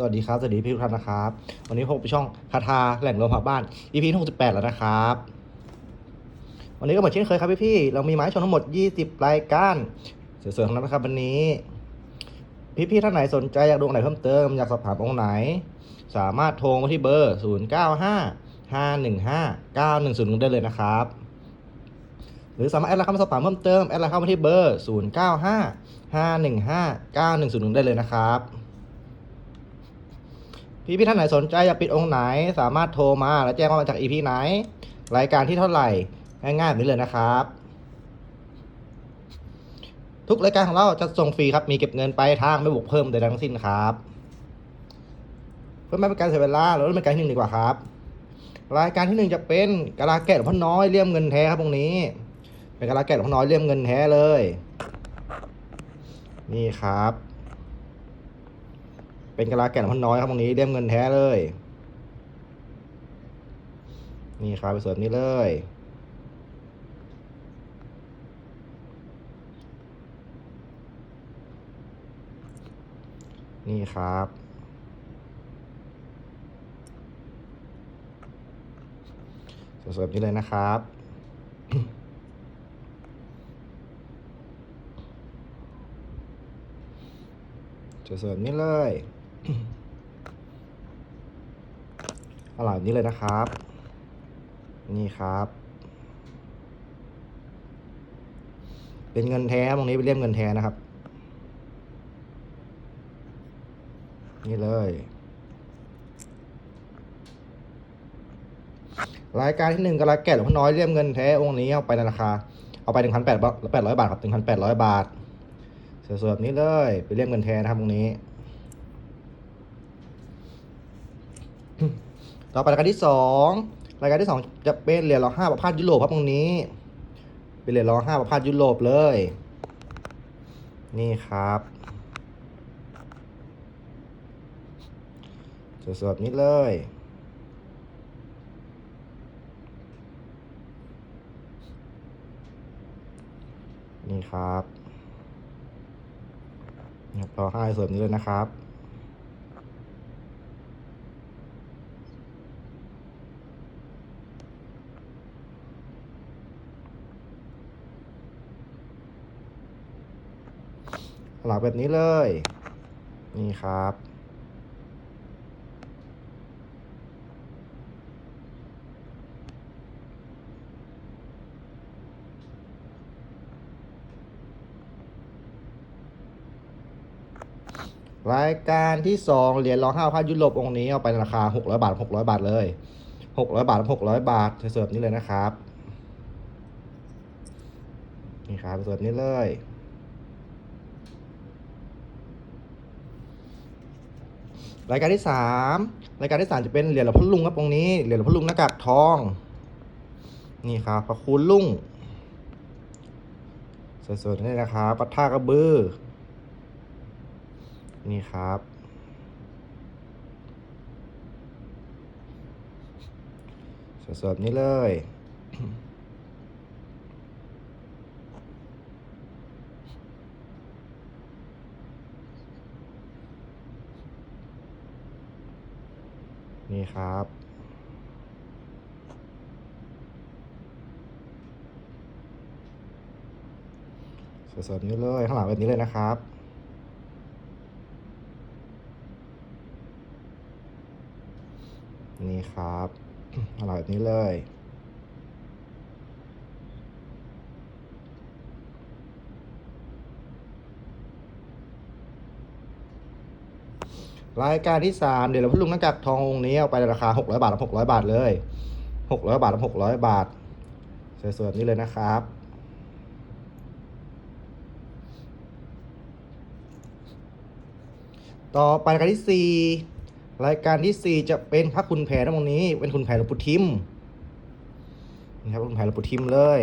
สวัสดีครับ สวัสดีพี่ทุกท่านนะครับ วันนี้พบกับช่องคาทาแหล่งรวมผักบ้าน EP ที่68 แล้วนะครับ วันนี้ก็เหมือนเช่นเคยครับพี่พี่ๆเรามีไม้ชนทั้งหมด 20 รายการสวยๆทั้งนั้นนะครับวันนี้ พี่ๆท่านไหนสนใจอยากดูองค์ไหนเพิ่มเติมอยากสอบถามองค์ไหน สามารถโทรมาที่เบอร์ 0955159101ได้เลยนะครับ หรือสามารถแอดไลน์เข้ามาสอบถามเพิ่มเติมแอดไลน์เข้ามาที่เบอร์ 0955159101ได้เลยนะครับ พี่พี่ท่านไหนสนใจอยากปิดองค์ไหน สามารถโทรมาแล้วแจ้งว่ามาจากอีพีไหน รายการที่เท่าไหร่ ง่ายๆแบบนี้เลยนะครับ ทุกรายการของเราจะส่งฟรีครับ มีเก็บเงินไปทางไม่บวกเพิ่มใดทั้งสิ้นครับ เพื่อไม่เป็นการเสียเวลาเราเริ่มรายการที่หนึ่งดีกว่าครับ รายการที่หนึ่งจะเป็นกะลาแกะหลวงพ่อน้อยเลี่ยมเงินแท้ครับตรงนี้ เป็นกะลาแกะหลวงพ่อน้อยเลี่ยมเงินแท้เลย นี่ครับ เป็นกะลาแก่นพันน้อยครับตรงนี้เลี่ยมเงินแท้เลย นี่ครับไปเสริมนี้เลย นี่ครับเสริมนี้เลยนะครับจะเสริมนี้เลย อาหลังนี้เลยนะครับ นี่ครับ เป็นเงินแท้ตรงนี้เป็นเลี่ยมเงินแท้นะครับ นี่เลย รายการที่หนึ่งกระแกะหลวงพ่อน้อยเลี่ยมเงินแท้องค์นี้เอาไปในราคา เอาไปหนึ่งพันแปดแปดร้อยบาทครับหนึ่งพันแปดร้อยบาทสวยๆแบบนี้เลย ไปเรียกเงินแทนนะครับตรงนี้ ต่อไปรายการที่สองรายการที่สองจะเป็นเหรียญร้อยห้าประพาสยุโรปครับตรงนี้ เป็นเหรียญร้อยห้าประพาสยุโรปเลย นี่ครับสวยๆนี้เลยนี่ครับนะครับรอห้าส่วนนี้เลยนะครับ หลังแบบนี้เลย นี่ครับ รายการที่สองเหรียญร้อยห้าพันยุโรปองค์นี้เอาไปราคาหกร้อยบาทหกร้อยบาทเลยหกร้อยบาทหกร้อยบาทเสิร์ฟนี้เลยนะครับ นี่ครับเสิร์ฟนี้เลย รายการที่สามรายการที่สามจะเป็นเหรียญหลวงพ่อลุงครับตรงนี้เหรียญหลวงพ่อลุงหน้ากากทอง นี่ครับพระคุณลุงสวยๆนี่นะครับปัทท่ากระบือนี่ครับสดๆนี้เลย นี่ครับ สดๆนี้เลยข้างหลังแบบนี้เลยนะครับนี่ครับอร่อยแบบนี้เลย รายการที่สามเดี๋ยวเราพูดลุงน้ากากทององค์นี้เอาไปในราคาหกร้อยบาทหกร้อยบาทเลยหกร้อยบาทหกร้อยบาทสวยๆแบบนี้เลยนะครับ ต่อไปรายการที่สี่รายการที่สี่จะเป็นพระคุณแผนตรงนี้ เป็นคุณแผนหลวงปู่ทิมนี่ครับคุณแผนหลวงปู่ทิมเลย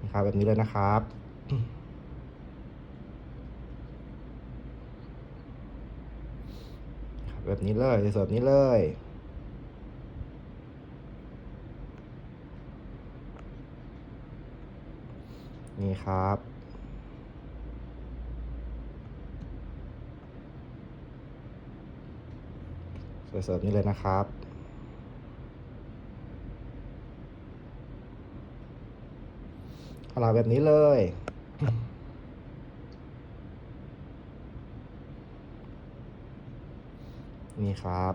นี่ครับแบบนี้เลยนะครับครับ แบบนี้เลยสวยๆแบบนี้เลย นี่ครับ เสิร์ฟๆนี่เลยนะครับขนาดแบบนี้เลย นี่ครับ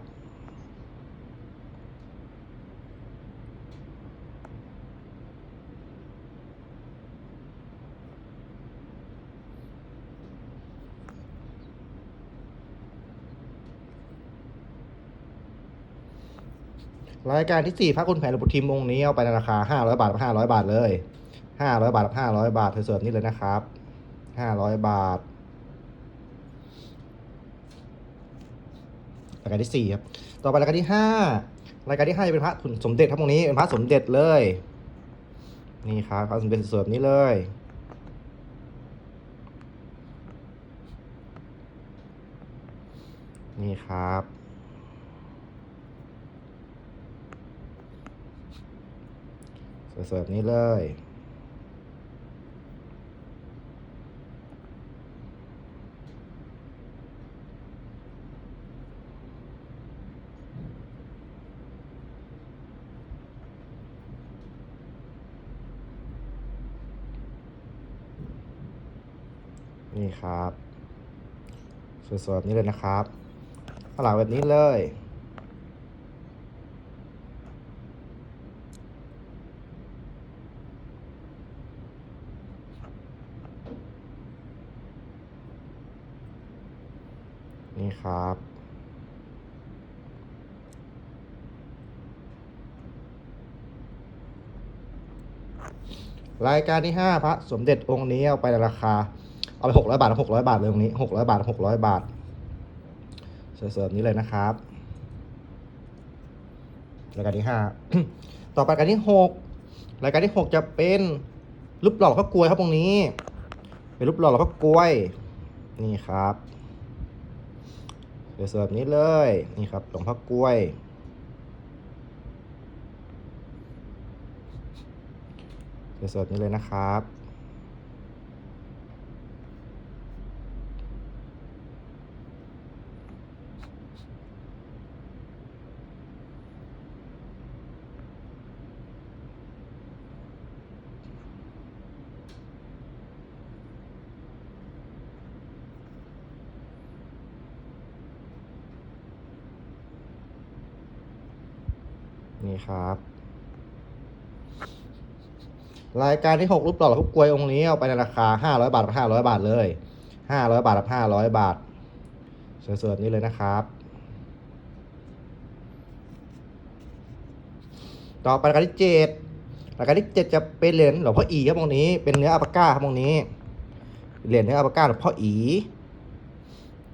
รายการที่สี่พระคุณแผนหลวงปู่ทิมองค์นี้เอาไปในราคาห้าร้อยบาทห้าร้อยบาทเลยห้าร้อยบาทห้าร้อยบาทเสิร์ฟนี่เลยนะครับห้าร้อยบาท รายการที่สี่ครับ ต่อไปรายการที่ห้ารายการที่ห้าจะเป็นพระคุณสมเด็จครับตรงนี้เป็นพระสมเด็จเลย นี่ครับพระสมเด็จเสิร์ฟนี่เลยนี่ครับเสิร์ฟนี้เลย นี่ครับสวยๆแบบนี้เลยนะครับข้างหลังแบบนี้เลย นี่ครับรายการที่ห้าพระสมเด็จองค์นี้เอาไปในราคา เอาไปหกร้อยบาทหกร้อยบาทเลยองนี้หกร้อยบาทหกร้อยบาทเสิร์ฟนี้เลยนะครับรายการที่ห้าต่อไปรายการที่หกรายการที่หกจะเป็นรูปหล่อข้าวกล้วยครับตรงนี้ เป็นรูปหล่อข้าวกล้วย นี่ครับเสิร์ฟนี้เลยนี่ครับหลวงพ่อกล้วยเสิร์ฟนี้เลยนะครับ ครับ รายการที่หกรูปหล่อหลวงพ่อกลวยองค์นี้เอาไปในราคาห้าร้อยบาทกับห้าร้อยบาทเลยห้าร้อยบาทกับห้าร้อยบาทเสิร์ฟๆนี้เลยนะครับ ต่อไปรายการที่เจ็ดรายการที่เจ็ดจะเป็นเหรียญหลวงพ่ออีครับตรงนี้ เป็นเนื้ออัปก้าครับตรงนี้ เหรียญเนื้ออัปก้าหลวงพ่ออี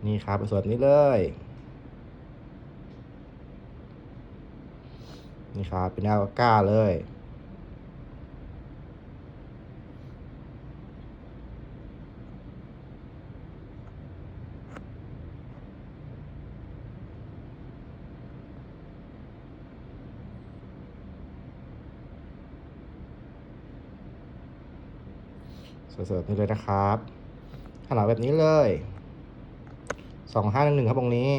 นี่ครับส่วนนี้เลย นี่ครับ เป็นเนื้ออัปปาก้าเลยสิร์ฟๆนี่เลยนะครับขนาดแบบนี้เลย สองห้าหนึ่งหนึ่งครับตรงนี้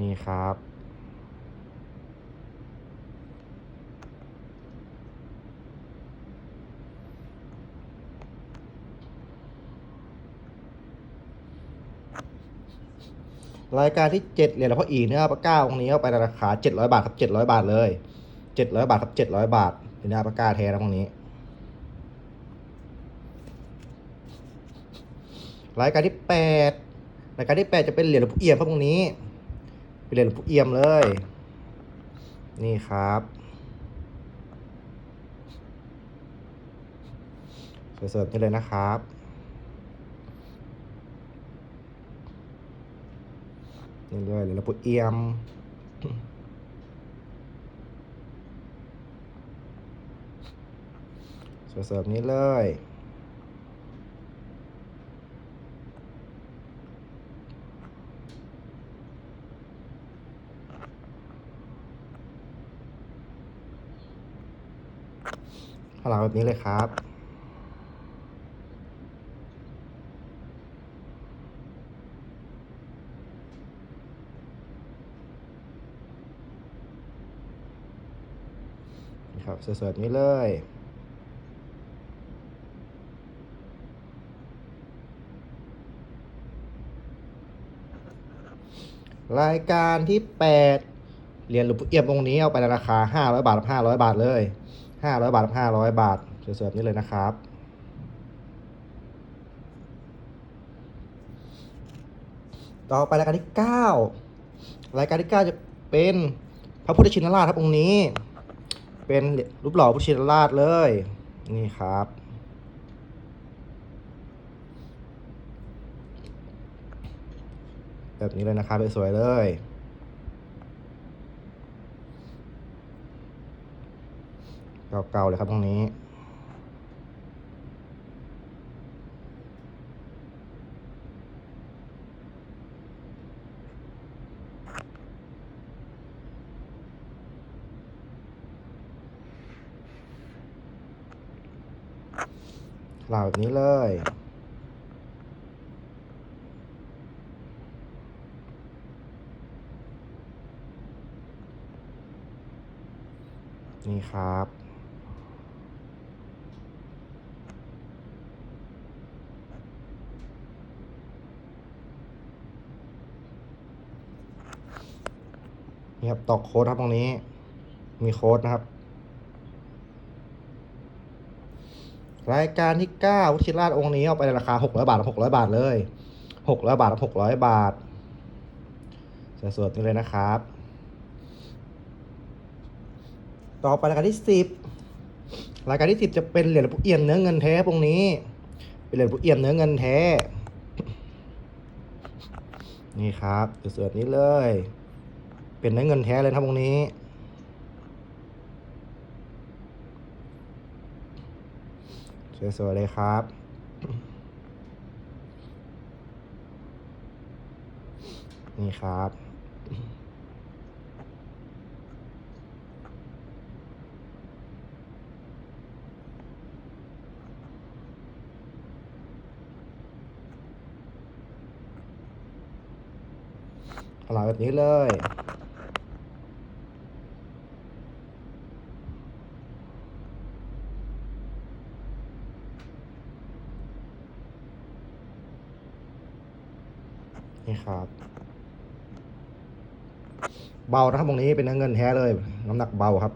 นี่ครับ รายการที่เจ็ดเหรียญหลวงพ่ออีเนื้อปลาก้าองค์นี้เอาไปในราคาเจ็ดร้อยบาทครับเจ็ดร้อยบาทเลยเจ็ดร้อยบาทครับเจ็ดร้อยบาทเป็นเนื้อปลาก้าแท้นะองนี้รายการที่แปดรายการที่แปดจะเป็นเหรียญหลวงพ่อเอี่ยมครับตรงนี้ เป็นเรียญหลวงพ่อเอี่ยมเลย นี่ครับเสิร์ฟๆนี่เลยนะครับนี่เลยเหรียญหลวงพ่อเอี่ยมเสิร์ฟๆนี้เลย ข้างหลังแบบนี้เลยครับ นี่ครับสวยๆนี้เลยรายการที่ 8 เหรียญหลวงปู่เอี่ยมองค์นี้เอาไปในราคา 500 บาท500 บาทเลย 500 บาท 500 บาทสวยๆแบบนี้เลยนะครับ ต่อไปรายการที่ 9 รายการที่ 9 จะเป็นพระพุทธชินราชครับองค์นี้ เป็นรูปหล่อพุทธชินราชเลย นี่ครับแบบนี้เลยนะครับสวยๆเลย เก่าๆเลยครับตรงนี้ เหล่าแบบนี้เลยนี่ครับ นี่ครับ ตอกโค้ดครับตรงนี้ มีโค้ดนะครับ รายการที่9วุชิราชองค์นี้เอาไปในราคา600บาท600บาทเลย600บาท600บาทสวยๆนี่เลยนะครับ ต่อไปรายการที่10รายการที่10จะเป็นเหรียญหลวงปู่เอี่ยมเนื้อเงินแท้ตรงนี้ เป็นเหรียญหลวงปู่เอี่ยมเนื้อเงินแท้ นี่ครับสวยๆนี้เลย เป็นเนื้อเงินแท้เลยครับตรงนี้ สวยๆเลยครับ นี่ครับอร่อยแบบนี้เลย นี่ครับ เบานะครับตรงนี้เป็นเงินแท้เลย น้ำหนักเบาครับ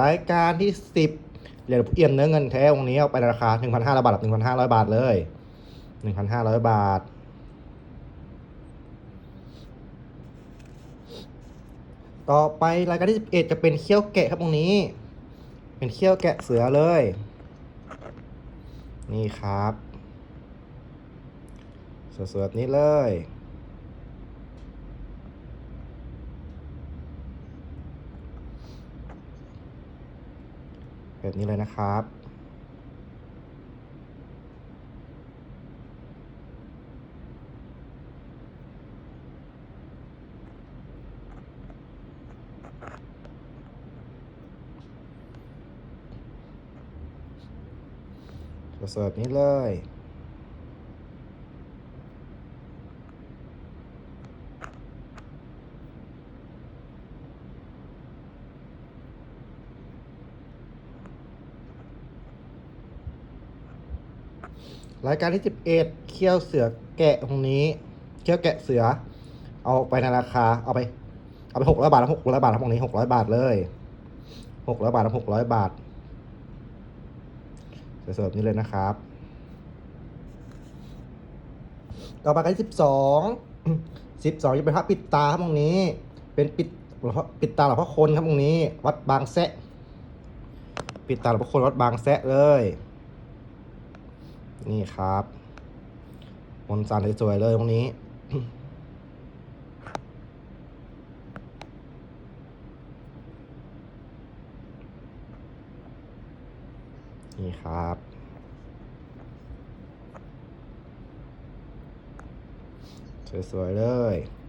รายการที่สิบเหรียญเอี่ยมเนื้อเงินแท้องนี้เอาไปในราคาหนึ่งพันห้าร้อยบาทหนึ่งพันห้าร้อยบาทเลยหนึ่งพันห้าร้อยบาท ต่อไปรายการที่สิบเอ็ดจะเป็นเขี้ยวแกะครับตรงนี้ เป็นเขี้ยวแกะเสือเลย นี่ครับ สวยๆนี้เลย แบบนี้เลยนะครับสวยๆนี้เลย รายการที่สิบเอ็ดเคี่ยวเสือแกะตรงนี้ เคี่ยวแกะเสือ เอาไปในราคา เอาไป เอาไปหกร้อยบาทหกร้อยบาทครับตรงนี้หกร้อยบาทเลยหกร้อยบาทหกร้อยบาทสวยๆแบบนี้เลยนะครับ ต่อไปกันที่สิบสองสิบสองจะเป็นพระปิดตาครับตรงนี้ เป็นปิดหลวงพ่อปิดตาหลวงพ่อคนครับตรงนี้ วัดบางแสะปิดตาหลวงพ่อคนวัดบางแสะเลย นี่ครับมนสานสวยๆเลยตรงนี้ นี่ครับสวยๆเลย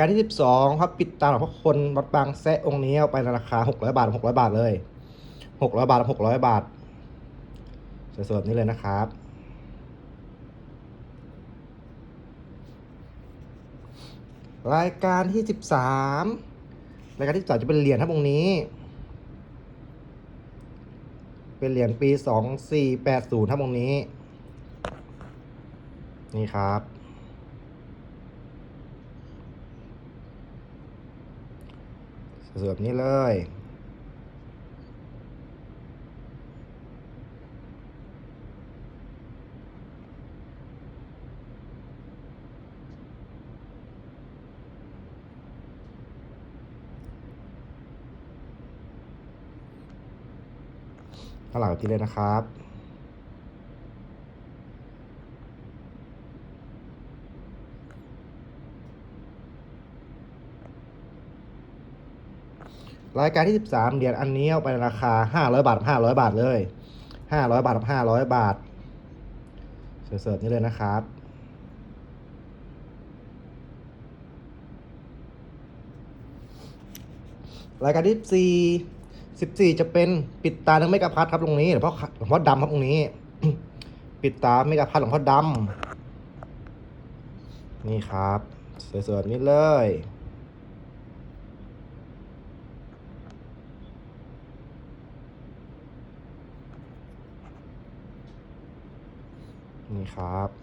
การที่ 12 ครับปิดตาหลวงพ่อคนวัดบางแซะองค์นี้เอาไปในราคา 600 บาท 600 บาทเลย 600 บาท 600 บาทสวยๆแบบนี้เลยนะครับรายการที่13รายการที่13จะเป็นเหรียญครับองค์นี้ เป็นเหรียญปี2480ครับองค์นี้ นี่ครับ สวยแบบนี้เลยข้างหลังแบบนี้เลยนะครับ รายการที่ 13 เหรียญอันนี้เอาไปราคา 500 บาท 500 บาทเลย 500 บาท 500 บาท เสิร์ฟนี่เลยนะครับ รายการที่ 14 14 จะเป็นปิดตาหนึ่งไม่กระพัดครับตรงนี้หลวงพ่อหลวงพ่อดำครับตรงนี้ ปิดตาไม่กระพัดหลวงพ่อดำนี่ครับ เสวยๆแบบนี้เลย ครับ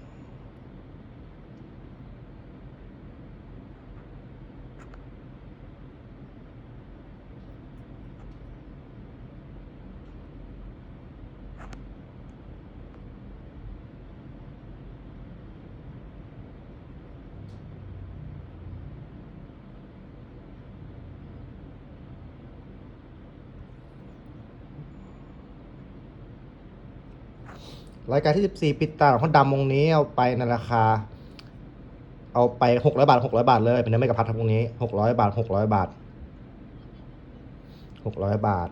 รายการที่ 14 ปิดตาของพอดำวงนี้เอาไปในราคา เอาไป 600 บาท 600 บาทเลยเป็นเนื้อไม่กระพัดทั้งวงนี้ 600 บาท 600 บาท 600 บาท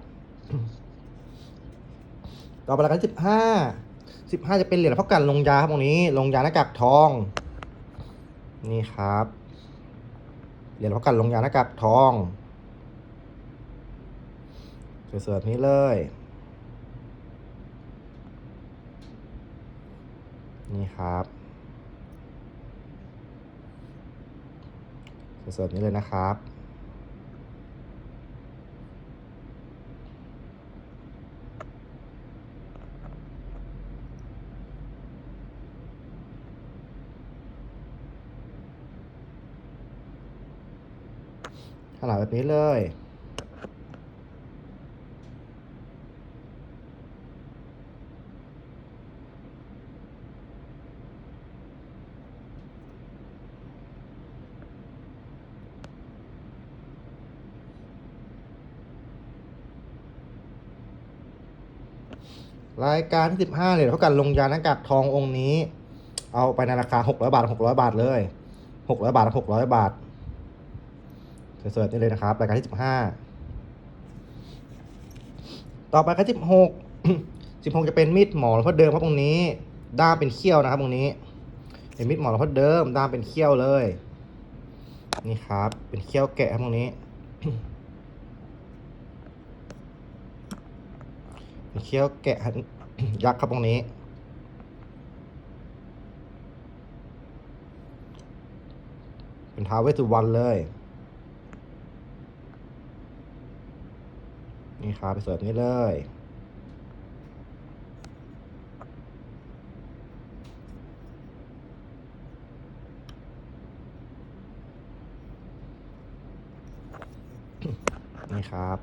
ต่อไปรายการที่15 15 จะเป็นเหรียญพ่อกันลงยาครับวงนี้ ลงยาหน้ากากทอง นี่ครับ เหรียญพ่อกันลงยาหน้ากากทองสวยๆแบบนี้เลย นี่ครับ สดๆนี้เลยนะครับ ขนาดแบบนี้เลย รายการที่15เหรียญเท่ากันลงยาหน้ากากทององค์นี้ เอาไปในราคา600บาท600บาทเลย600บาท600บาทสวยๆนี่เลยนะครับรายการที่15ต่อไปครับ16 16จะเป็นมีดหมอหลวงพ่อเดิมครับตรงนี้ด้ามเป็นเขี้ยวนะครับตรงนี้เป็นมีดหมอหลวงพ่อเดิมด้ามเป็นเขี้ยวเลย นี่ครับ เป็นเขี้ยวแกะครับตรงนี้เคี้ยวแกะ ยักษ์ครับตรงนี้ เป็นท้าวเวสสุวรรณเลย นี่ครับไปเสิร์ฟนี้เลยนี่ครับ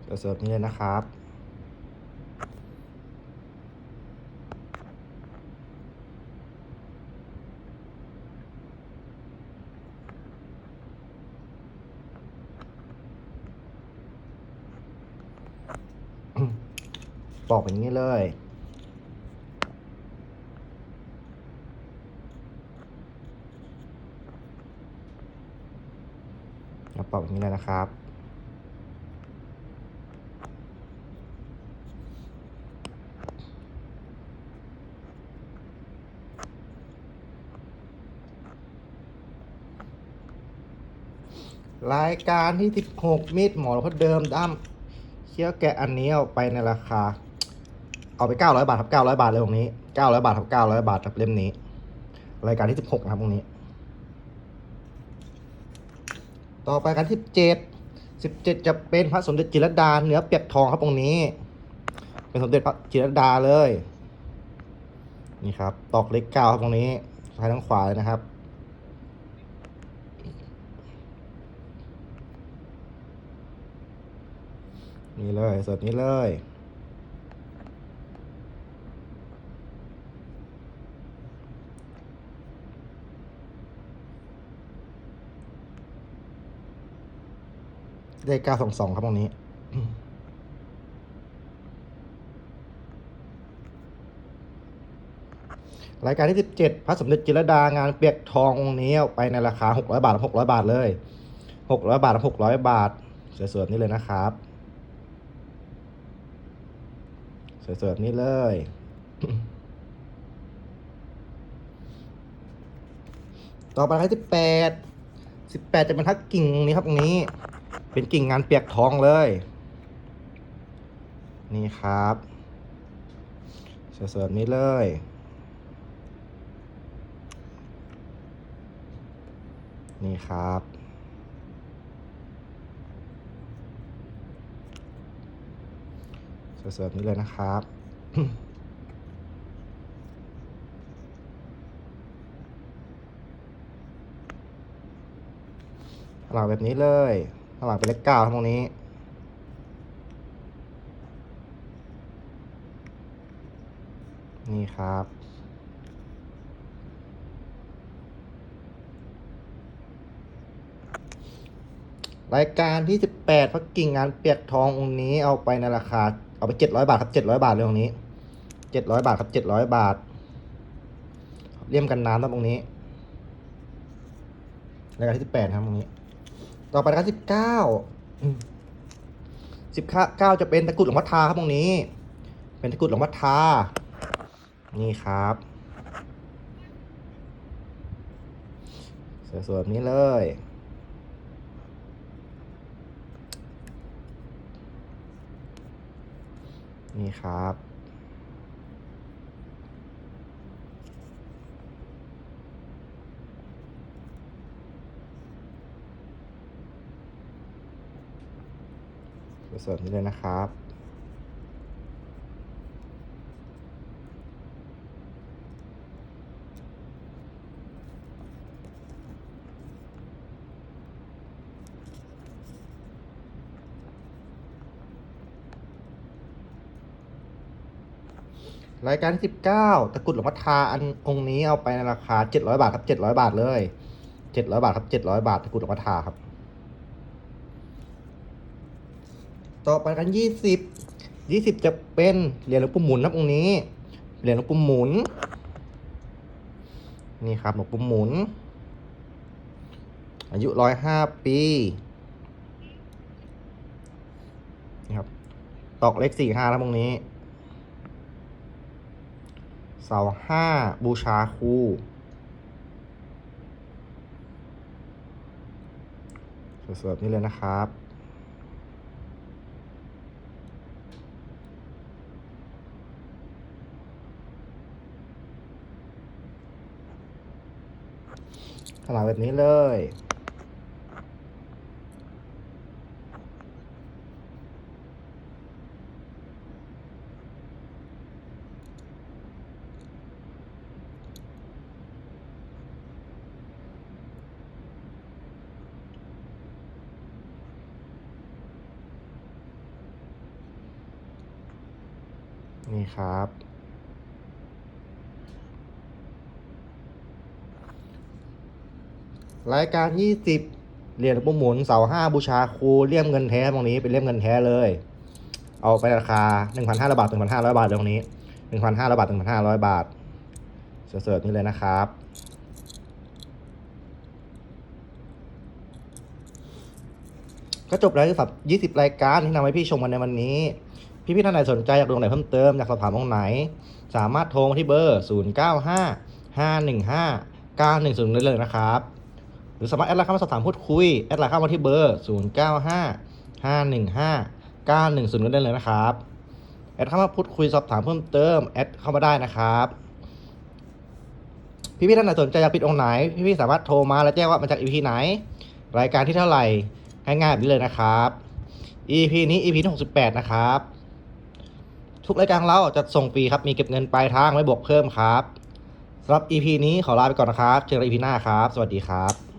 เสิร์ฟนี้เลยนะครับ ปอกอย่างนี้เลยปอกอย่างนี้เลยนะครับ รายการที่ 16 มีดหมอหลวงพ่อเดิมด้ามเคี้ยวแกะอันนี้เอาไปในราคา เอาไป 900 บาทครับ900 บาทเลยตรงนี้ 900 บาทครับ900 บาทครับเล่มนี้ รายการที่ 16 นะครับตรงนี้ ต่อไปกันที่7 17 จะเป็นพระสมเด็จจิรดาเนื้อเปียกทองครับตรงนี้ เป็นสมเด็จพระจิรดาเลย นี่ครับ ตอกเล็กเก้าครับตรงนี้ซ้ายทั้งขวาเลยนะครับ นี่เลยสิร์ฟนี้เลย ได้เก้าสองสองครับตรงนี้รายการที่ 17 พระสมเด็จจิรดางานเปียกทององค์นี้ไปในราคา 600 บาท 600 บาทเลย 600 บาท 600 บาทสวยๆนี่เลยนะครับ สวยๆนี่เลย ต่อไปครับที่8 18จะเป็นทักกิ่งนี้ครับตรงนี้ เป็นกิ่งงานเปียกทองเลย นี่ครับสวยๆนี้เลยนี่ครับ สวยๆแบบนี้เลยนะครับข้างหลังแบบนี้เลยข้างหลังเป็นเลขเก้าตรงนี้นี่ครับ รายการที่ 18 พักกิ่งงานเปียกทององค์นี้เอาไปในราคา เอาไป700บาทครับ700บาทเลยตรงนี้700บาทครับ700บาท เลี่ยมกันน้ำครับตรงนี้รายการที่18ครับตรงนี้ ต่อไปรายการที่19 19จะเป็นตะกรุดหลวงพ่อทาครับตรงนี้ เป็นตะกรุดหลวงพ่อทา นี่ครับสวยๆแบบนี้เลย นี่ครับสวยๆนี้เลยนะครับ รายการที่19ตะกรุดหลวงพ่อทาอันองค์นี้เอาไปในราคา 700 บาทครับ 700 บาทเลย 700 บาทครับ 700 บาทตะกรุดหลวงพ่อทาครับ ต่อไปกัน 20 20 จะเป็นเหรียญหลวงปู่หมุนครับองค์นี้เหรียญหลวงปู่หมุน นี่ครับหลวงปู่หมุน อายุ105ปีนี่ครับตอกเลข45ครับตรงนี้ เสาห้าบูชาครูสวยๆแบบนี้เลยนะครับขนาดแบบนี้เลย นี่ครับ รายการ20เหรียญปู่หมุนเสาห้าบูชาครูเลี่ยมเงินแท้ตรงนี้เป็นเลี่ยมเงินแท้เลย เอาไปราคา1,500บาท1,500บาทตรงนี้1,500บาท1,500บาทเสิร์ฟนี่เลยนะครับก็จบแล้วสำหรับ 20 รายการที่นำให้พี่ชมกันในวันนี้ พี่พี่ท่านไหนสนใจอยากดูไหนเพิ่มเติมอยากสอบถามตรงไหน สามารถโทรมาที่เบอร์ 0 9 5 5 1 5 9 1 0ได้เลยนะครับ หรือสามารถแอดไลน์เข้ามาสอบถามพูดคุย แอดไลน์เข้ามาที่เบอร์ 0 9 5 5 1 5 9 1 0กันได้เลยนะครับ แอดเข้ามาพูดคุยสอบถามเพิ่มเติม แอดเข้ามาได้นะครับพี่ๆท่านไหนสนใจอยากปิดองค์ไหน พี่ๆสามารถโทรมาแล้วแจ้งว่ามาจาก EP ไหน รายการที่เท่าไหร่ง่ายๆแบบนี้เลยนะครับ EP นี้ EP ที่68 นะครับ ทุกรายการของเราจะส่งฟรีครับ มีเก็บเงินปลายทางไว้บวกเพิ่มครับสำหรับ EP นี้ขอลาไปก่อนนะครับ เจอกัน EP หน้าครับ สวัสดีครับ